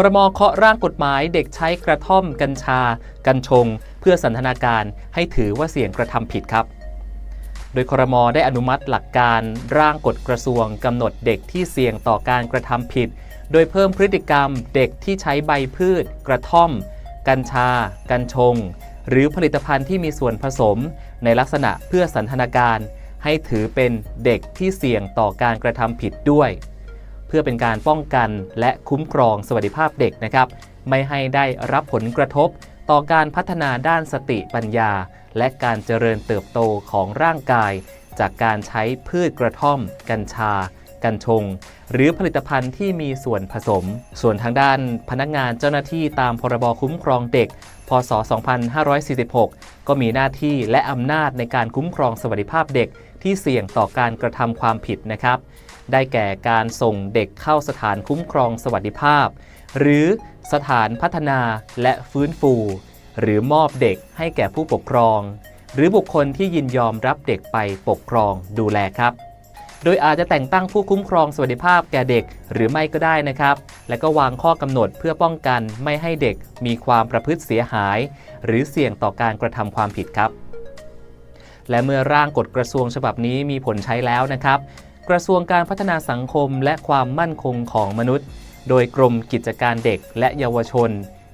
ครมเคาะร่างกฎหมายเด็กใช้กระท่อม กัญชา กัญชง เพื่อสันทนาการให้ถือว่าเสี่ยงกระทำผิดครับ โดยครมได้อนุมัติหลักการร่างกฎกระทรวงกำหนดเด็กที่เสี่ยงต่อการกระทำผิด โดยเพิ่มพฤติกรรมเด็กที่ใช้ใบพืช กระท่อม กัญชา กัญชง หรือผลิตภัณฑ์ที่มีส่วนผสม ในลักษณะเพื่อสันทนาการ ให้ถือเป็นเด็กที่เสี่ยงต่อการกระทำผิดด้วย เพื่อเป็นการป้องกันและคุ้มครองสวัสดิภาพเด็กนะครับ ไม่ให้ได้รับผลกระทบ ต่อการพัฒนาด้านสติปัญญา และการเจริญเติบโตของร่างกาย จากการใช้พืชกระท่อม กัญชา กัญชง หรือผลิตภัณฑ์ที่มีส่วนผสม ส่วนทางด้านพนักงานเจ้าหน้าที่ตามพรบคุ้มครองเด็กพศ 2546 ก็มีหน้าที่และอำนาจในการคุ้มครองสวัสดิภาพเด็กที่เสี่ยงต่อการกระทำความผิดนะครับ ได้แก่การส่งเด็กเข้าสถานคุ้มครองสวัสดิภาพ หรือสถานพัฒนาและฟื้นฟู หรือมอบเด็กให้แก่ผู้ปกครอง หรือบุคคลที่ยินยอมรับเด็กไปปกครองดูแลครับ โดยอาจจะแต่งตั้งผู้คุ้มครองสวัสดิภาพแก่เด็กหรือไม่ก็ได้นะครับ และก็วางข้อกำหนดเพื่อป้องกันไม่ให้เด็กมีความประพฤติเสียหาย หรือเสี่ยงต่อการกระทำความผิดครับและเมื่อร่างกฎกระทรวงฉบับนี้มีผลใช้แล้วนะครับ กระทรวงการพัฒนาสังคมและความมั่นคงของมนุษย์ โดยกรมกิจการเด็กและเยาวชน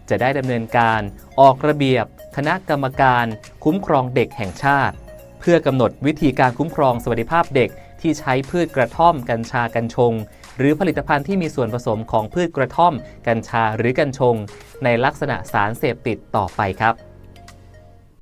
จะได้ดำเนินการ ออกระเบียบ คณะกรรมการ คุ้มครองเด็กแห่งชาติ เพื่อกำหนดวิธีการคุ้มครองสวัสดิภาพเด็กที่ใช้พืชกระท่อมกัญชากัญชง หรือผลิตภัณฑ์ที่มีส่วนผสมของพืชกระท่อม กัญชาหรือกัญชง ในลักษณะสารเสพติดต่อไปครับ